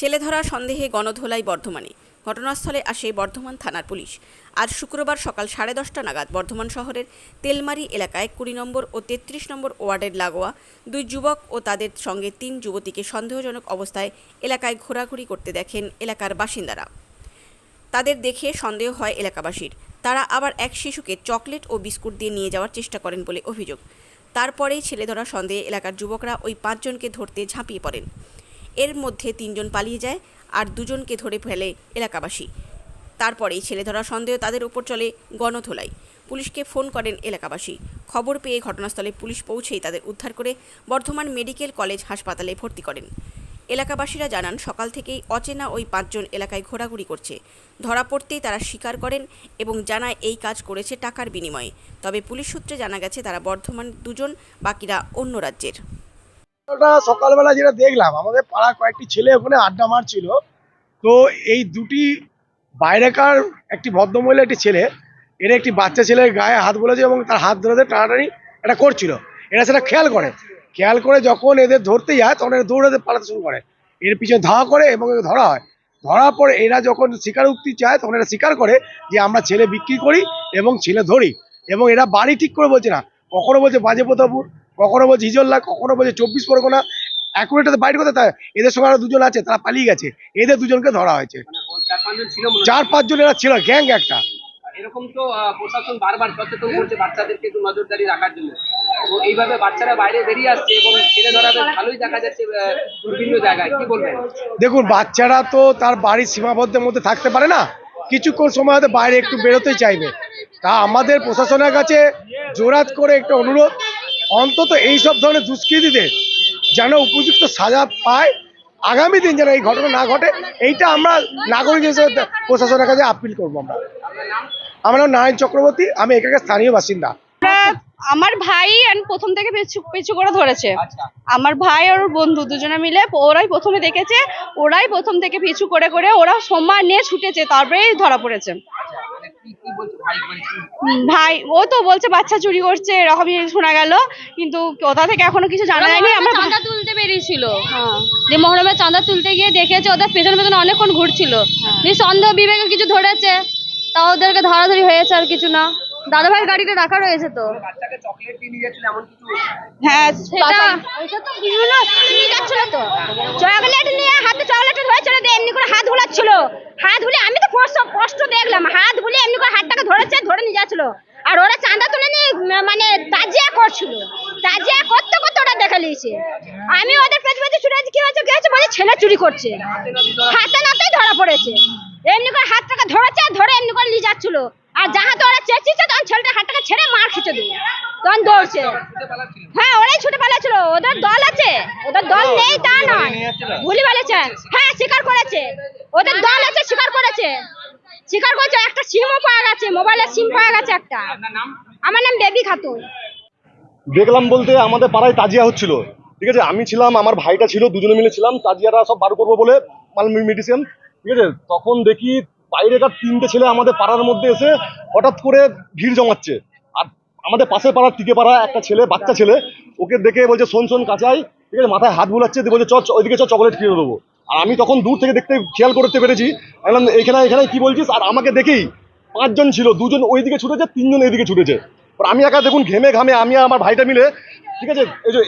ছেলে ধরা সন্দেহে গণধোলাই বর্ধমানে। ঘটনাস্থলে আসে বর্ধমান থানার পুলিশ। আজ শুক্রবার সকাল সাড়ে দশটা নাগাদ বর্ধমান শহরের তেলমারি এলাকায় কুড়ি নম্বর ও তেত্রিশ নম্বর ওয়ার্ডের লাগোয়া দুই যুবক ও তাদের সঙ্গে তিন যুবতীকে সন্দেহজনক অবস্থায় এলাকায় ঘোরাঘুরি করতে দেখেন এলাকার বাসিন্দারা। তাদের দেখে সন্দেহ হয় এলাকাবাসীর। তারা আবার এক শিশুকে চকলেট ও বিস্কুট দিয়ে নিয়ে যাওয়ার চেষ্টা করেন বলে অভিযোগ। তারপরেই ছেলে ধরা সন্দেহে এলাকার যুবকরা ওই পাঁচজনকে ধরতে ঝাঁপিয়ে পড়েন। এর মধ্যে তিনজন পালিয়ে যায় আর দুজনকে ধরে ফেলে এলাকাবাসী। তারপরেই ছেলে ধরা সন্দেহ তাদের উপর চলে গণধোলাই। পুলিশকে ফোন করেন এলাকাবাসী। খবর পেয়ে ঘটনাস্থলে পুলিশ পৌঁছেই তাদের উদ্ধার করে বর্ধমান মেডিকেল কলেজ হাসপাতালে ভর্তি করেন। এলাকাবাসীরা জানান, সকাল থেকেই অচেনা ওই পাঁচজন এলাকায় ঘোরাঘুরি করছে। ধরা পড়তেই তারা স্বীকার করেন এবং জানায়, এই কাজ করেছে টাকার বিনিময়ে। তবে পুলিশ সূত্রে জানা গেছে, তারা বর্ধমান দুজন, বাকিরা অন্য রাজ্যের। ওটা সকালবেলা যেটা দেখলাম, আমাদের পাড়া কয়েকটি ছেলে ওখানে আড্ডা মারছিল। তো এই দুটি বাইরেকার একটি ভদ্রমহিলা, একটি ছেলে, এরা একটি বাচ্চা ছেলের গায়ে হাত বলেছে এবং তার হাত ধরে টানাটানি এটা করছিল। এরা সেটা খেয়াল করে। খেয়াল করে যখন এদের ধরতে যায়, তখন এরা দৌড়াতে পালাতে শুরু করে। এর পিছনে ধাওয়া করে এবং ধরা হয়। ধরার পর এরা যখন শিকার স্বীকারোক্তি চায়, তখন এরা স্বীকার করে যে আমরা ছেলে বিক্রি করি এবং ছেলে ধরি। এবং এরা বাড়ি ঠিক করে বলছে না। কখনো বলছে বাজে প্রতাপুর কখনো বলছে হিজল্লা কখনো বলছে চব্বিশ পরগনা এখন এটাতে বাইরে তাই এদের সঙ্গে আরও দুজন আছে তারা পালিয়ে গেছে। এদের দুজনকে ধরা হয়েছে। চার পাঁচজন ছিল মনে। চার পাঁচজন এরা ছিল গ্যাং একটা। এরকম তো প্রশাসন বারবার সচেতন করছে বাচ্চাদেরকে একটু নজরদারি রাখার জন্য। তো এইভাবে বাচ্চারা বাইরে বেরিয়ে আসছে এবং ছেলে ধরা ভালোই দেখা যাচ্ছে বিভিন্ন জায়গায়। কি বলবেন? দেখুন বাচ্চারা তো তার বাড়ির সীমাবদ্ধের মধ্যে থাকতে পারে না। কিছুক্ষণ সময় হয়তো বাইরে একটু বেরোতেই চাইবে। তা আমাদের প্রশাসনের কাছে জোরাত করে একটা অনুরোধ অন্তত এই সব ধরনের দুষ্কৃতীদের যেন উপযুক্ত সাজা পায় আগামী দিন যেন এই ঘটনা না ঘটে এইটা আমরা নাগরিক হিসেবে প্রশাসনের কাছে আপিল করব আমরা। আমার নাম নারায়ণ চক্রবর্তী আমি এখানকার স্থানীয় বাসিন্দা। আমরা- আমার ভাই প্রথম থেকে পিছু পিছু করে ধরেছে। আচ্ছা। আমার ভাই আর ওর বন্ধু দুজনে মিলে ওরাই প্রথমে দেখেছে ওরাই প্রথম থেকে পিছু করে করে ওরা সম্মান নিয়ে ছুটেছে তারপরেই ধরা পড়েছে আচ্ছা মানে কি কি বলছে ভাই মানে ভাই ও তো বলছে বাচ্চা চুরি করছে এরকমই শোনা গেল। কিন্তু কোথা থেকে এখনও কিছু জানা যায়নি। আমরা চাঁদা তুলতে বেরিয়েছিল। হ্যাঁ। যে মহরমে চাঁদা তুলতে গিয়ে দেখেছে ওদের পেছনে পেছনে অনেকক্ষণ ঘুরছিল। হ্যাঁ। সন্দেহ বিবেকে কিছু ধরেছে তা ওদেরকে ধরাধরি হয়েছে আর কিছু না। দাদা ভাইয়ের গাড়িটা রাখা রয়েছে তো। বাচ্চাকে চকলেট দিয়ে নিয়ে যাচ্ছিল এমন কিছু হ্যাঁ সেটা ওইটা তো বিভিন্ন নিয়ে যাচ্ছিল তো চকলেট নিয়ে হাতে চকলেট ধরেছিল দিয়ে এমনি করে হাত হুলাচ্ছিল হাত হুলে আমি তো কষ্ট কষ্ট দেখলাম হাত হুলে এমনি করে হাতটাকে ধরেছে ধরে নিয়ে যাচ্ছিল আর ওরা চাঁদা তুলে নিয়ে উম, মানে তাজিয়া করছিল তাজিয়া করতে করতে ওরা দেখা লিয়েছে আমি ওদের পেছনে পেছনে ছুটে আছি, কি হয়েছে কি হয়েছে বলে ছেলে চুরি করছে। হাতে নাতেই ধরা পড়েছে। এমনি করে হাতটাকে ধরেছে আর ধরে এমনি করে নিয়ে যাচ্ছিল। আর যাহাতে ওরা চেঁচিয়েছে তখন ছেলেটা হাতটাকে ছেড়ে মার খেতে দিল। তখন দৌড়ছে। হ্যাঁ ওরাই ছুটে পালাচ্ছিল। ওদের দল আছে। ওদের দল নেই তা নয়। ভুলি বলেছেন হ্যাঁ স্বীকার করেছে। ওদের দল আছে স্বীকার করেছে। স্বীকার করেছে একটা সিমও পাওয়া গেছে মোবাইলের সিম পাওয়া গেছে একটা। আমার নাম বেবি খাতুন। দেখলাম বলতে আমাদের পাড়ায় তাজিয়া হচ্ছিল। ঠিক আছে, আমি ছিলাম, আমার ভাইটা ছিল, দুজনে মিলে ছিলাম, তাজিয়ারা সব বার করব বলে মাল মেডিসিন ঠিক আছে? তখন দেখি বাইরেকার তিনটে ছেলে আমাদের পাড়ার মধ্যে এসে হঠাৎ করে ভিড় জমাচ্ছে। আর আমাদের পাশের পাড়ার টিকে পাড়া একটা ছেলে, বাচ্চা ছেলে, ওকে দেখে বলছে, শোন শোন, কাঁচাই, ঠিক আছে, মাথায় হাত বুলাচ্ছে বলছে চ ওইদিকে চ চকলেট কিনে দেবো। আর আমি তখন দূর থেকে দেখতে খেয়াল করতে পেরেছি, বললাম, এখানে এখানে কি বলছিস? আর আমাকে দেখেই পাঁচজন ছিল, দুজন ওইদিকে ছুটেছে, তিনজন এইদিকে ছুটেছে। আমি একা দেখুন, ঘেমে ঘামে আমি আমার ভাইটা মিলে, ঠিক আছে, এই যে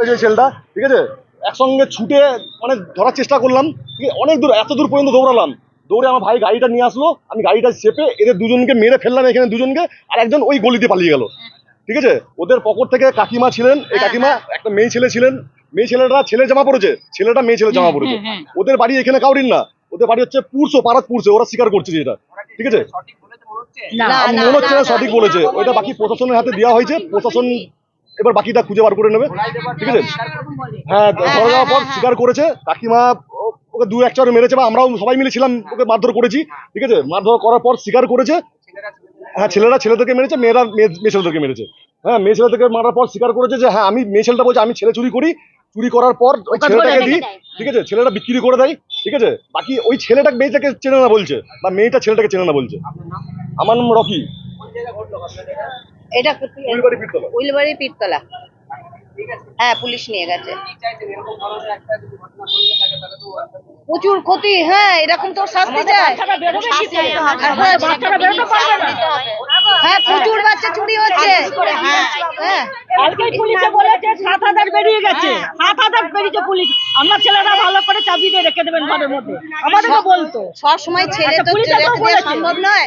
এই যে ছেলেটা ঠিক আছে? একসঙ্গে ছুটে মানে ধরার চেষ্টা করলাম ঠিক আছে? অনেক দূর এত দূর পর্যন্ত দৌড়ালাম। দৌড়ে আমার ভাই গাড়িটা নিয়ে আসলো আমি গাড়িটা চেপে এদের দুজনকে মেরে ফেললাম এখানে দুজনকে আর একজন ওই গলিতে পালিয়ে গেল। ঠিক আছে? ওদের পকেট থেকে কাকিমা ছিলেন এই কাকিমা একটা মেয়ে ছেলে ছিলেন মেয়ে ছেলেটা ছেলে জামা পড়েছে ছেলেটা মেয়ে ছেলে জামা পড়েছে ওদের বাড়ি এখানে কাউরিন না ওদের বাড়ি হচ্ছে পুরসো পাড়াত পুরসো ওরা স্বীকার করছে যে এটা। ঠিক আছে? মনে হচ্ছে? মনে হচ্ছে না সঠিক বলেছে ওইটা বাকি প্রশাসনের হাতে দেওয়া হয়েছে প্রশাসন এবার বাকিটা খুঁজে বার করে নেবে। ঠিক আছে? হ্যাঁ ধরে যাওয়ার পর স্বীকার করেছে। কাকিমা ওকে দু এক চার মেরেছে বা আমরাও সবাই মিলে ছিলাম ওকে মারধর করেছি। ঠিক আছে? মারধর করার পর স্বীকার করেছে। হ্যাঁ ছেলেরা ছেলেদেরকে মেরেছে মেয়েরা মেয়ে মেয়ে ছেলেদেরকে মেরেছে। হ্যাঁ মেয়ে ছেলেদেরকে মারার পর স্বীকার করেছে যে হ্যাঁ আমি মেয়ে ছেলেটা বলছে আমি ছেলে চুরি করি। চুরি করার পর ওই ছেলেটাকে দিই। ঠিক আছে? ছেলেটা বিক্রি করে দেয়। ঠিক আছে? বাকি ওই ছেলেটা মেয়েটাকে চেনে না বলছে বা মেয়েটা ছেলেটাকে চেনে না বলছে। আমার নাম রকি। এটা উইলবাড়ি পীরতলা। হ্যাঁ পুলিশ নিয়ে গেছে। কি চাইছেন এরকম ধরনের একটা যদি ঘটনা ঘটে থাকে তাহলে তো প্রচুর ক্ষতি হ্যাঁ এরকম তো শাস্তি চাই হ্যাঁ, হ্যাঁ প্রচুর বাচ্চা চুরি হচ্ছে। হ্যাঁ হ্যাঁ। কালকে পুলিশে বলেছে সাত হাজার বেরিয়ে গেছে। সাত হাজার বেরিয়েছে পুলিশ। আমার ছেলেরা ভালো করে চাবি দিয়ে রেখে দেবেন ঘরের মধ্যে। আমাদেরকে বলতো। সব সময় ছেলে আচ্ছা, তো। সম্ভব নয়।